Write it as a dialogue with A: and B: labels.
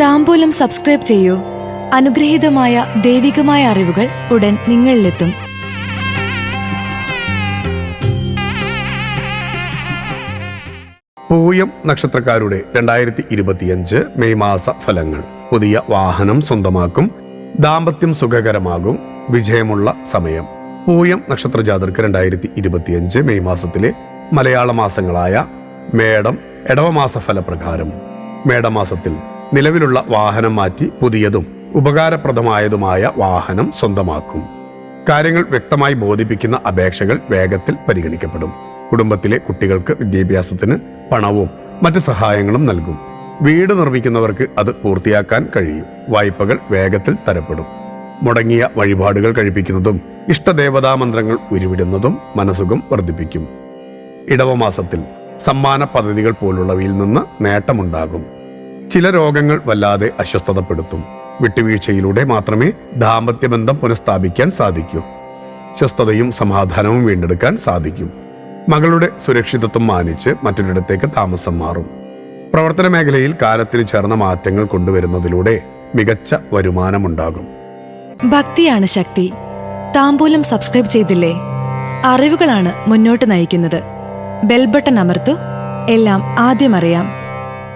A: താമ്പൂലം subscribe ചെയ്യൂ. അനുഗ്രഹീതമായ ദൈവികമായ അറിവുകൾ ഉടൻ നിങ്ങളിലെത്തും.
B: പൂയം നക്ഷത്രക്കാരുടെ രണ്ടായിരത്തി ഇരുപത്തിയഞ്ച് മെയ് മാസ ഫലങ്ങൾ. പുതിയ വാഹനം സ്വന്തമാക്കും. ദാമ്പത്യം സുഖകരമാകും. വിജയമുള്ള സമയം. പൂയം നക്ഷത്ര ജാതർക്ക് രണ്ടായിരത്തി ഇരുപത്തിയഞ്ച് മെയ് മാസത്തിലെ മലയാള മാസങ്ങളായ മേടം എടവമാസ ഫലപ്രകാരം. മേടമാസത്തിൽ നിലവിലുള്ള വാഹനം മാറ്റി പുതിയതും ഉപകാരപ്രദമായതുമായ വാഹനം സ്വന്തമാക്കും. കാര്യങ്ങൾ വ്യക്തമായി ബോധിപ്പിക്കുന്ന അപേക്ഷകൾ വേഗത്തിൽ പരിഗണിക്കപ്പെടും. കുടുംബത്തിലെ കുട്ടികൾക്ക് വിദ്യാഭ്യാസത്തിന് പണവും മറ്റ് സഹായങ്ങളും നൽകും. വീട് നിർമ്മിക്കുന്നവർക്ക് അത് പൂർത്തിയാക്കാൻ കഴിയും. വായ്പകൾ വേഗത്തിൽ തരപ്പെടും. മുടങ്ങിയ വഴിപാടുകൾ കഴിപ്പിക്കുന്നതും ഇഷ്ടദേവതാ മന്ത്രങ്ങൾ ഉരുവിടുന്നതും മനസുഖം വർദ്ധിപ്പിക്കും. ഇടവമാസത്തിൽ സമ്മാന പദ്ധതികൾ പോലുള്ളവയിൽ നിന്ന് നേട്ടമുണ്ടാകും. ചില രോഗങ്ങൾ വല്ലാതെ അസ്വസ്ഥതപ്പെടുത്തും. വിട്ടുവീഴ്ചയിലൂടെ മാത്രമേ ദാമ്പത്യബന്ധം പുനഃസ്ഥാപിക്കാൻ സാധിക്കൂ. സ്വസ്ഥതയും സമാധാനവും വീണ്ടെടുക്കാൻ സാധിക്കും. മകളുടെ സുരക്ഷിതത്വം മാനിച്ച് മറ്റൊരിടത്തേക്ക് താമസം മാറും. പ്രവർത്തന മേഖലയിൽ കാലത്തിന് ചേർന്ന മാറ്റങ്ങൾ കൊണ്ടുവരുന്നതിലൂടെ മികച്ച വരുമാനമുണ്ടാകും.
A: ഭക്തിയാണ് ശക്തി. താമ്പൂലം സബ്സ്ക്രൈബ് ചെയ്തില്ലേ? അറിവുകളാണ് മുന്നോട്ട് നയിക്കുന്നത്. ബെൽബട്ടൺ അമർത്തു. എല്ലാം ആദ്യം അറിയാം.